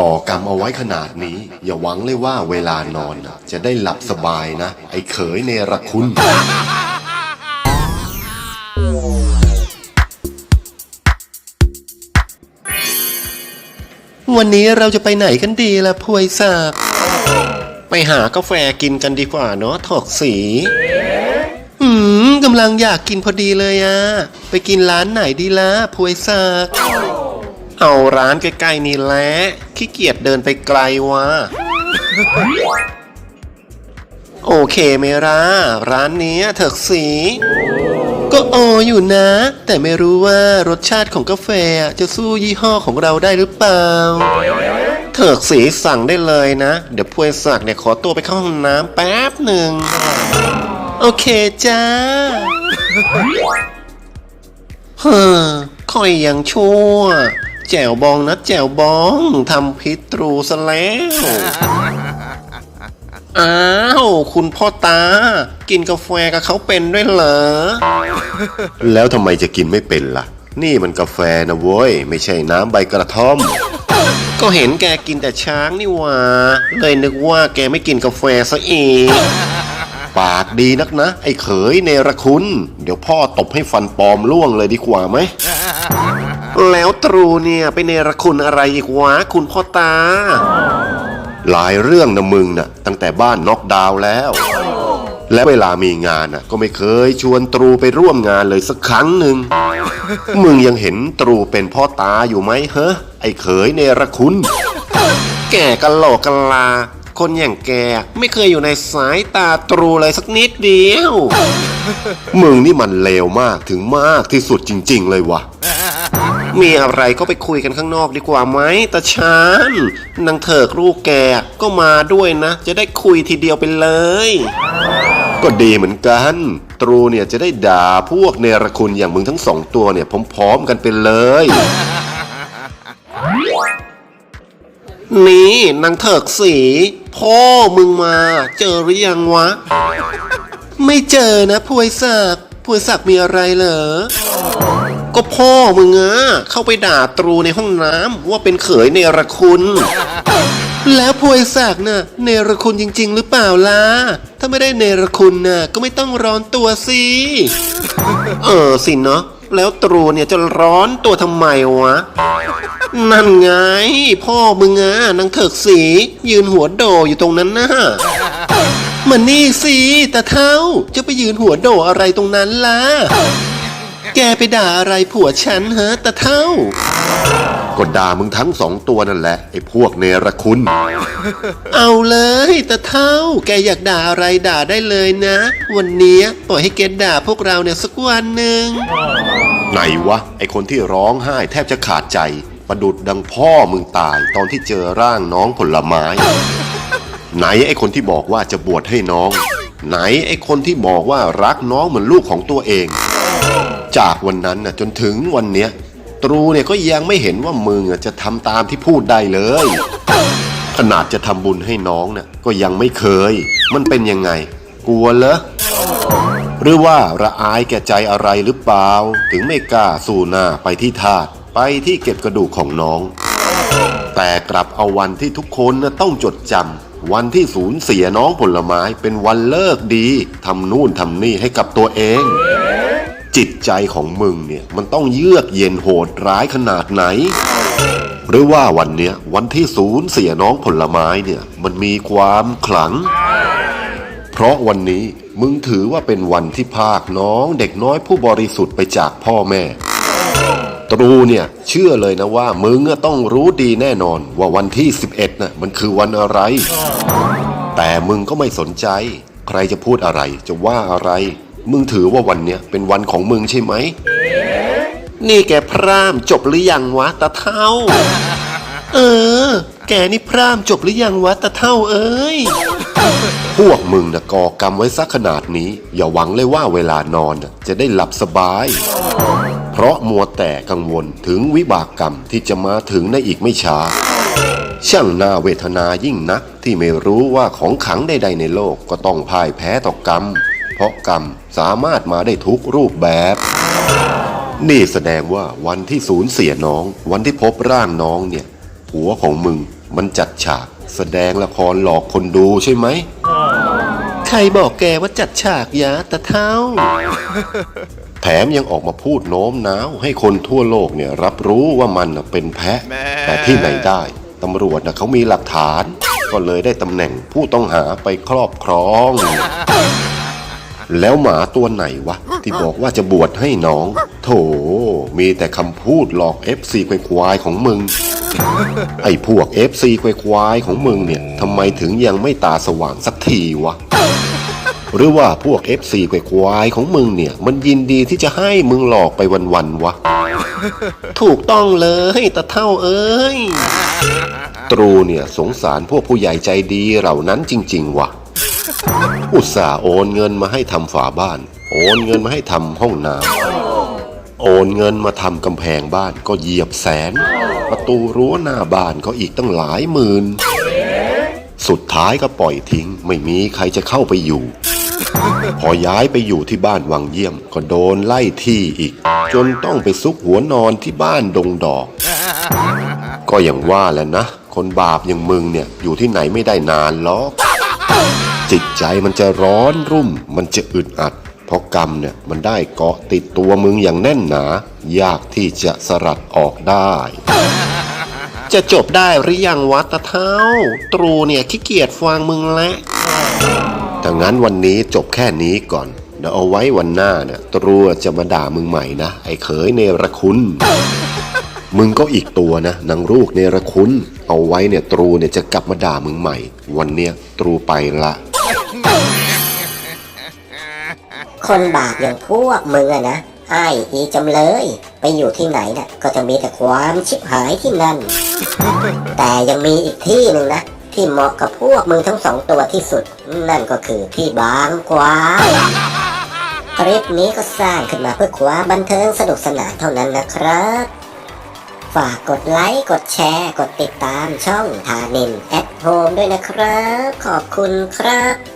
ก่อกรรมเอาไว้ขนาดนี้ อย่าหวังเลยว่าเวลานอนน่ะจะได้หลับสบายนะ ไอ้เขยเนรคุณ วันนี้เราจะไปไหนกันดีล่ะพวยสากไปหากาแฟกินกันดีกว่าเนาะถอกสี อืมกำลังอยากกินพอดีเลยอะไปกินร้านไหนดีล่ะพวยสากด์ เอาร้านใกล้ๆนี่แหละขี้เกียจเดินไปไกลวะโอเคเมราร้านนี้เถิกสี ก็โออยู่นะ แต่ไม่รู้ว่ารสชาติของกาแฟจะสู้ยี่ห้อของเราได้หรือเปล่า เถิกสีสั่งได้เลยนะ เดี๋ยวพวยศักเนี่ยขอตัวไปเข้าห้องน้ำแป๊บหนึ่ง โอเคจ้าเฮ้อคอยยังชั่ว แจ๋วบองนะแจ๋วบองทำพิษตรูซะแล้ว อ้าว คุณพ่อตา กินกาแฟกับเขาเป็นด้วยเหรอ แล้วทำไมจะกินไม่เป็นล่ะ นี่มันกาแฟนะเว้ย ไม่ใช่น้ำใบกระท่อม ก็เห็นแกกินแต่ช้างนี่หว่า เลยนึกว่าแกไม่กินกาแฟซะอีกปากดีนักนะ ไอ้เขยเนรคุณ เดี๋ยวพ่อตบให้ฟันปลอมล่วงเลยดีกว่าไหม แล้วตรูเนี่ยไปเนรคุณอะไรอีกวะคุณพ่อตา หลายเรื่องนะมึงน่ะ ตั้งแต่บ้านน็อกดาวน์แล้ว และเวลามีงานน่ะ ก็ไม่เคยชวนตรูไปร่วมงานเลยสักครั้งหนึ่ง มึงยังเห็นตรูเป็นพ่อตาอยู่ไหมเฮ้ไอ้เขยเนรคุณ แก่กันโหลกกันลา คนอย่างแกไม่เคยอยู่ในสายตาตรูเลยสักนิดเดียว มึงนี่มันเลวมากถึงมากที่สุดจริง ๆ เลยว่ะ มีอะไรก็ไปคุยกันข้างนอกดีกว่าไหมตาชานนางเถิกลูกแกก็มาด้วยนะ จะได้คุยทีเดียวไปเลย ก็ดีเหมือนกัน ตรูเนี่ยจะได้ด่าพวกเนรคุณอย่างมึงทั้งสองตัวเนี่ยพร้อมๆกันไปเลยนี่นางเถิกสีพ่อมึงมา เจอหรือยังวะ ไม่เจอนะพวยศักดิ์พวยศักดิ์มีอะไรเหรอ ก็พ่อมึงอะเข้าไปด่าตรูในห้องน้ำว่าเป็นเขยเนรคุณ แล้วพวยศักดิ์น่ะเนรคุณจริง ๆ หรือเปล่าล่ะ ถ้าไม่ได้เนรคุณน่ะก็ไม่ต้องร้อนตัวสิ เออสินเนาะแล้วตรูเนี่ยจะร้อนตัวทำไมวะ นั่นไง พ่อมึงอะนางเถิกสี ยืนหัวโดอยู่ตรงนั้นน่ะมันนี่สิตาเท่าจะไปยืนหัวโดอะไรตรงนั้นล่ะ แกไปด่าอะไรผัวฉันฮะตาเท่า ก็ด่ามึงทั้งสองตัวนั่นแหละ ไอ้พวกเนรคุณ เอาเลยตาเท่า แกอยากด่าอะไรด่าได้เลยนะ วันนี้ปล่อยให้แกด่าพวกเราเนี่ยสักวันหนึ่งไหนวะ ไอคนที่ร้องไห้แทบจะขาดใจ ประดุดดังพ่อมึงตาย ตอนที่เจอร่างน้องผลไม้ ไหนไอคนที่บอกว่าจะบวชให้น้อง ไหนไอคนที่บอกว่ารักน้องเหมือนลูกของตัวเอง จากวันนั้นน่ะจนถึงวันเนี้ยตรูเนี่ยก็ยังไม่เห็นว่ามึงอะจะทำตามที่พูดได้เลย ขนาดจะทำบุญให้น้องน่ะก็ยังไม่เคย มันเป็นยังไง กลัวเหรอหรือว่าระอายแก่ใจอะไรหรือเปล่า ถึงไม่กล้าสู่หน้าไปที่ธาตุไปที่เก็บกระดูกของน้อง แต่กลับเอาวันที่ทุกคนนะต้องจดจำวันที่สูญเสียน้องผลไม้เป็นวันเลิกดีทำนู่นทำนี่ให้กับตัวเอง จิตใจของมึงเนี่ยมันต้องเยือกเย็นโหดร้ายขนาดไหน หรือว่าวันเนี้ยวันที่สูญเสียน้องผลไม้เนี่ยมันมีความขลัง เพราะวันนี้มึงถือว่าเป็นวันที่ภาคน้องเด็กน้อยผู้บริสุทธิ์ไปจากพ่อแม่ ตรูเนี่ยเชื่อเลยนะว่ามึงอะต้องรู้ดีแน่นอนว่าวันที่ 11น่ะมันคือวันอะไร แต่มึงก็ไม่สนใจ ใครจะพูดอะไรจะว่าอะไร มึงถือว่าวันเนี้ยเป็นวันของมึงใช่ไหม นี่แกพร่ามจบหรือยังวะตาเท่า เออ แกนี่พร่ามจบหรือยังวะตาเท่าเอ้ย พวกมึงนะก่อกรรมไว้สักขนาดนี้ อย่าหวังเลยว่าเวลานอนน่ะจะได้หลับสบาย เพราะมัวแต่กังวลถึงวิบากกรรมที่จะมาถึงในอีกไม่ช้า ช่างน่าเวทนายิ่งนักที่ไม่รู้ว่าของขังใดๆในโลกก็ต้องพ่ายแพ้ต่อกรรม เพราะกรรมสามารถมาได้ทุกรูปแบบ นี่แสดงว่าวันที่สูญเสียน้อง วันที่พบร่างน้องเนี่ยผัวของมึงมันจัดฉาก แสดงละครหลอกคนดูใช่ไหม ใครบอกแกว่าจัดฉากยะตะเท่า แถมยังออกมาพูดโน้มน้าว ให้คนทั่วโลกเนี่ยรับรู้ว่ามันน่ะเป็นแพะ แต่ที่ไหนได้ตำรวจนะเขามีหลักฐาน ก็เลยได้ตำแหน่งผู้ต้องหาไปครอบครอง แล้วหมาตัวไหนวะ ที่บอกว่าจะบวชให้น้อง โถ มีแต่คำพูดหลอก FC ควายควายๆของมึง ไอ้พวก FC ควายควายๆของมึงเนี่ยทำไมถึงยังไม่ตาสว่างสักทีวะ หรือว่าพวก FC ควายควายๆของมึงเนี่ย มันยินดีที่จะให้มึงหลอกไปวันๆวะ ถูกต้องเลยตะเท่าเอ้ย ตรูเนี่ยสงสารพวกผู้ใหญ่ใจดีเหล่านั้นจริง ๆวะ อุตส่าห์โอนเงินมาให้ทำฝาบ้าน โอนเงินมาให้ทำห้องน้ำโอนเงินมาทำกำแพงบ้านก็เหยียบแสน ประตูรั้วหน้าบ้านก็อีกตั้งหลายหมื่น สุดท้ายก็ปล่อยทิ้ง ไม่มีใครจะเข้าไปอยู่ พอย้ายไปอยู่ที่บ้านวังเยี่ยม ก็โดนไล่ที่อีก จนต้องไปซุกหัวนอนที่บ้านดงดอก ก็อย่างว่าแหละนะ คนบาปอย่างมึงเนี่ยอยู่ที่ไหนไม่ได้นานหรอก จิตใจมันจะร้อนรุ่ม มันจะอึดอัด เพราะกรรมเนี่ยมันได้เกาะติดตัวมึงอย่างแน่นหนา ยากที่จะสลัดออกได้ จะจบได้หรือยังวัตะเท้า ตรูเนี่ยขี้เกียจฟังมึงแล้วถ้างั้นวันนี้จบแค่นี้ก่อนเดี๋ยวเอาไว้วันหน้าเนี่ยตรูจะมาด่ามึงใหม่นะ ไอ้เขยเนรคุณมึงก็อีกตัวนะนางลูกเนรคุณ เอาไว้เนี่ยตรูเนี่ยจะกลับมาด่ามึงใหม่ วันเนี้ยตรูไปละ คนบาปอย่างพวกมึงอะนะไอ้อีจำเลย ไปอยู่ที่ไหนน่ะก็จะมีแต่ความชิบหายที่นั่น แต่ยังมีอีกที่หนึ่งนะ ที่เหมาะกับพวกมึงทั้งสองตัวที่สุด นั่นก็คือที่บางกวางคลิปนี้ก็สร้างขึ้นมาเพื่อความบันเทิงสนุกสนานเท่านั้นนะครับ ฝากกดไลค์ กดแชร์ กดติดตามช่องทานินแอดโฮมด้วยนะครับ ขอบคุณครับ